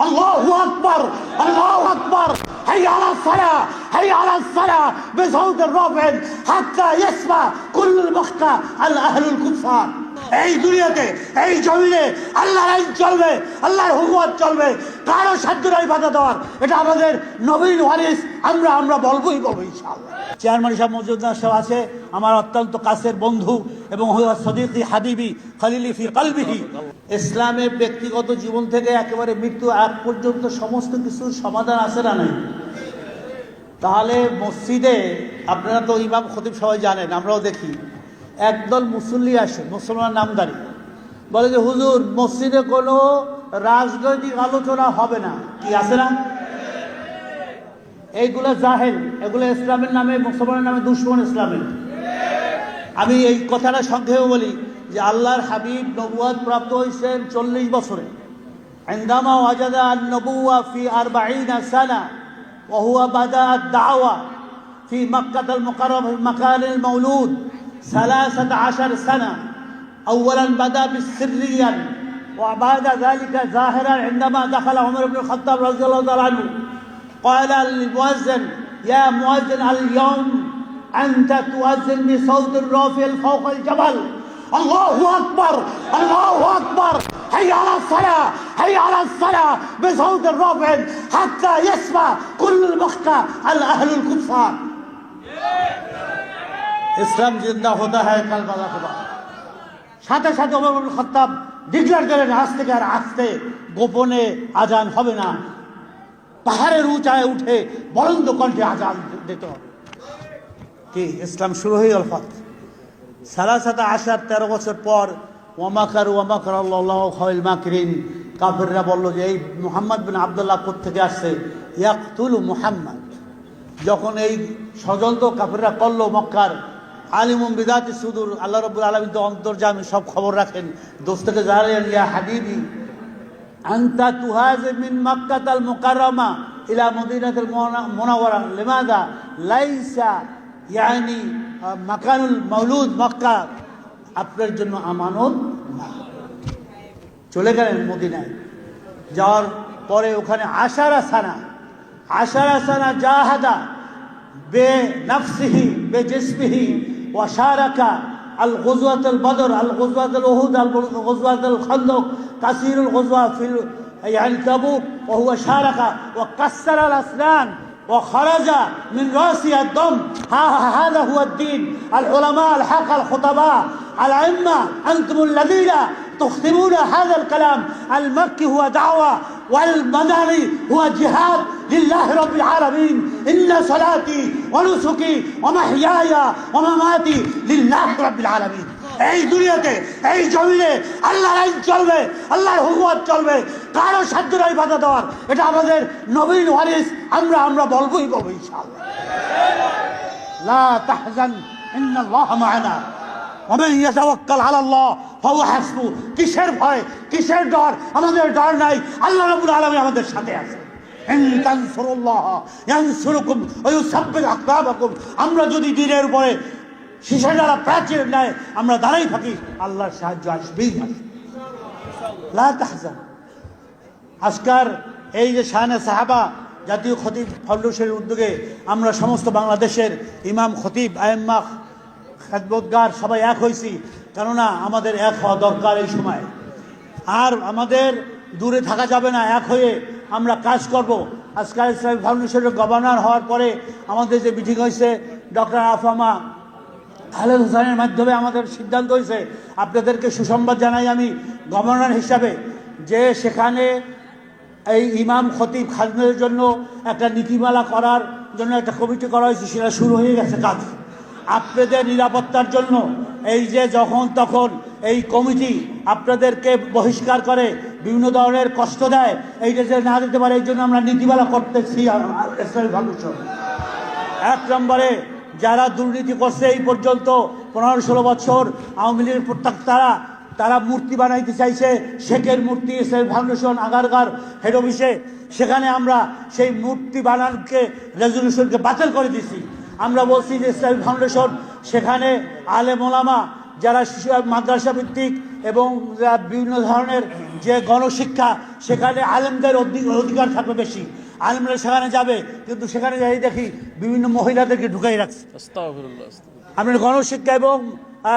الله أكبر الله أكبر. هيا على الصلاة هيا على الصلاة. بصوت الرافع حتى يسمع كل المقطع الأهل الكفار. এই দুনিয়াতে, এই জমিনে আল্লাহর আইন চলবে, আল্লাহর হুকুমত চলবে, কারও সাধ্য নাই বাধা দেওয়ার। এটা আমাদের নবীন ওয়ারিস, আমরা আমরা বলবোই বলব, ইনশাআল্লাহ। চেয়ারম্যান সাহেব মজুদ্দার সাহেব আছে, আমার অত্যন্ত কাছের বন্ধু এবং সদিকি হাবিবি খালিলি ফি কালবিহি। ইসলামের ব্যক্তিগত জীবন থেকে একেবারে মৃত্যু আগ পর্যন্ত সমস্ত কিছুর সমাধান আছে না নাই? তাহলে মসজিদে, আপনারা তো ইমাম খতিব সবাই জানেন, আমরাও দেখি। একদল মুসল্লি আসে মুসলমান নামদারি বলে যে হুজুর মসজিদে কোনো রাজনৈতিক আলোচনা হবে না কি আছে না এইগুলো জাহেল এগুলো ইসলামের নামে মুসলমানের নামে দুশ্মন ইসলামের আমি এই কথাটা সংক্ষেপে বলি যে আল্লাহর হাবিব নবুয়াদ প্রাপ্ত হয়েছেন চল্লিশ বছরে عندما وجد النبوة في أربعين سنة وهو بدأ الدعوة في مكة المكرمة في مكان المولود ثلاثة عشر سنة. أولا بدأ بالسريا وبعد ذلك ظاهرا عندما دخل عمر بن الخطاب رضي الله عنه قال للمؤذن يا مؤذن اليوم أنت تؤذن بصوت الرافع فوق الجبل. الله أكبر الله أكبر هيا على الصلاة هيا على الصلاة بصوت الرافع حتى يسمع كل المقطع الأهل الكفار. ইসলাম জিন্দা হতে হয় কাল বালা খুবা সাথে সাথে ওমর ইবনে খত্তাব ডিক্লার করেন আজ থেকে আর আসতে গোপনে আজান হবে না। পাহাড়ের উঁচায় উঠে বরন্দ কণ্ঠে আজান দিতে কি, ইসলাম শুরু হয়ে গেল ফত। সাথে আসার তেরো বছর পর ওয়ামাকার ওয়ামাকার আল্লাহ খাইল মাকরিন। কাফেররা বলল যে, এই মোহাম্মদ বিন আবদুল্লাহ থেকে আসছে? ইয়াকতুল মুহাম্মদ। যখন এই ষড়যন্ত্র কাফেররা করল মক্কার আলিমুম বিদাতি সুদূর, আল্লাহ রব্বুল আলমী তো অন্তর্জামী সব খবর রাখেন। দোস্তকে জানালেন ইয়া হাবিবি, আন্তা তুহাজ মিন মক্কাতাল মুকাররমা ইলা মদিনাতুল মুনাওয়ারা। লিমাদা? লাইসা, ইয়ানি মাকানুল মাউলুদ, মক্কা। আপনার জন্য আমানত না। চলে গেলেন মদিনায়। যাওয়ার পরে ওখানে আশারা সানা। আশারা সানা জাহাদা। বে নফসিহি, বে জিসমিহি وشارك الغزوة البدر الغزوة الوهود الغزوة الخندق كثير الغزوة في يعني تبوك وهو شارك وكسر الأسنان وخرج من رأسي الدم. هذا هو الدين. العلماء الحق الخطباء الأئمة أنتم الذين تختمون هذا الكلام. المكي هو دعوة والمدني هو جهاد لله رب العالمين إن صلاتي ونسكي ومحياي ومماتي لله رب العالمين এই দুনিয়াতে এই জমিনে আল্লাহর আইন চলবে আল্লাহর হুকুমত চলবে কারো সাধ্য নাই বাধা দেওয়ার এটা আমাদের নবীন ওয়ারিস আমরা আমরা বলবোই বলবো ইনশাআল্লাহ লা তাহজান ইন্নাল্লাহ মা'ানা কিসের ভয়? কিসের ডর? আমাদের ডর নাই। আল্লাহ রবুল আলমী আমাদের সাথে আছে। আমরা যদি দিনের পরে শিশের যারা প্রাচীর নেয়, আমরা দাঁড়াই থাকি, আল্লাহর সাহায্য আসবেই আসবে আজকার এই যে শাহনে সাহাবা, জাতীয় খতিব ফাউন্ডেশনের উদ্যোগে আমরা সমস্ত বাংলাদেশের ইমাম খতিব আয়ম্মা খেদবোদগার সবাই এক হয়েছি কেননা আমাদের এক হওয়া দরকার এই সময়। আর আমাদের দূরে থাকা যাবে না, এক হয়ে আমরা কাজ করব। আজকাল ইসলামী ফাউন্ডেশনের গভর্নর হওয়ার পরে আমাদের যে মিটিং হয়েছে, ডক্টর আফামা খালেদ হোসেনের মাধ্যমে আমাদের সিদ্ধান্ত হয়েছে। আপনাদেরকে সুসংবাদ জানাই আমি গভর্নর হিসাবে, যে সেখানে এই ইমাম খতিব খাজনের জন্য একটা নীতিমালা করার জন্য একটা কমিটি করা হয়েছে, সেটা শুরু হয়ে গেছে কাজ। আপনাদের নিরাপত্তার জন্য এই যে যখন তখন এই কমিটি আপনাদেরকে বহিষ্কার করে, বিভিন্ন ধরনের কষ্ট দেয়, এইটা যে না দিতে পারে, এই জন্য আমরা নীতিমালা করতেছি ফাউন্ডেশন। এক নম্বরে, যারা দুর্নীতি করছে এই পর্যন্ত পনেরো ষোলো বছর আওয়ামী লীগের প্রত্যেক তারা তারা মূর্তি বানাইতে চাইছে শেখের মূর্তি ইসলামী ফাউন্ডেশন, আগারগার হেড অফিসে সেখানে আমরা সেই মূর্তি বানানকে রেজলিউশনকে বাতিল করে দিছি। আমরা বলছি যে ইসলামী ফাউন্ডেশন সেখানে আলে মোলামা যারা শিশু মাদ্রাসা ভিত্তিক এবং বিভিন্ন ধরনের যে গণশিক্ষা সেখানে আলেমদের অধি- অধিকার থাকবে বেশি। আলেমরা সেখানে যাবে কিন্তু সেখানে যাই দেখি বিভিন্ন মহিলাদেরকে ঢুকাই রাখছে। আপনার গণশিক্ষা এবং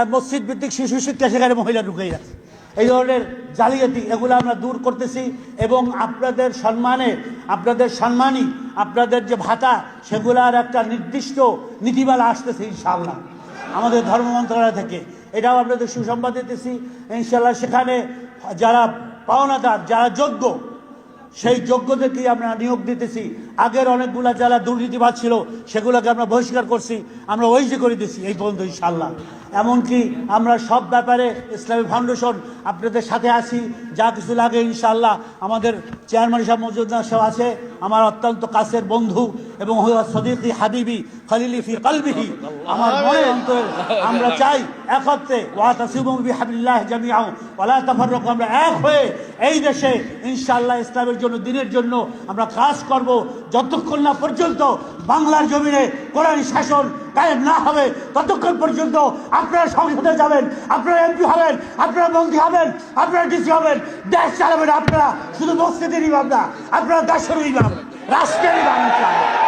মসজিদ ভিত্তিক শিশু শিক্ষা সেখানে মহিলা ঢুকেই রাখছে। এই ধরনের জালিয়াতি এগুলো আমরা দূর করতেছি এবং আপনাদের সম্মানে আপনাদের সম্মানই আপনাদের যে ভাতা, সেগুলার একটা নির্দিষ্ট নীতিমালা আসতেছে ইনশাআল্লাহ। আমাদের ধর্ম মন্ত্রণালয় থেকে। এটাও আপনাদের সুসংবাদ দিতেছি। ইনশাল্লাহ সেখানে যারা পাওনাদার, যারা যোগ্য, সেই যোগ্যদেরকেই আমরা নিয়োগ দিতেছি। আগের অনেকগুলা যারা দুর্নীতিবাদ ছিল, সেগুলোকে আমরা বহিষ্কার করছি। আমরা ওই যে করে দিছি, এই পর্যন্ত ইনশাল্লাহ এমনকি আমরা সব ব্যাপারে ইসলামী ফাউন্ডেশন আপনাদের সাথে আছি, যা কিছু লাগে ইনশাল্লাহ আমাদের চেয়ারম্যান সাহেব মজুদ্দার সাহেব আছে। আমার অত্যন্ত কাছের বন্ধু এবং সদিকি হাবিবি খলিলি ফি কলবিহি। আমার মনে অন্তরে আমরা চাই একত্রে ওয়াতাসিমু বিহাবিল্লাহ জামিআউ ওয়ালা তাফাররাকু, আমরা এক হয়ে এই দেশে ইনশাআল্লাহ ইসলামের জন্য, দিনের জন্য আমরা কাজ করব। যতক্ষণ না পর্যন্ত বাংলার জমিনে কোরআন শাসন কায়েম না হবে, ততক্ষণ পর্যন্ত আপনারা সংসদে যাবেন, আপনারা এমপি হবেন, আপনারা মন্ত্রী হবেন, আপনারা ডিসি হবেন, দেশ চালাবেন আপনারা, শুধু মসজিদের ইমাম না, আপনারা দেশের ইমাম, রাষ্ট্রের ইমাম ইনশাআল্লাহ।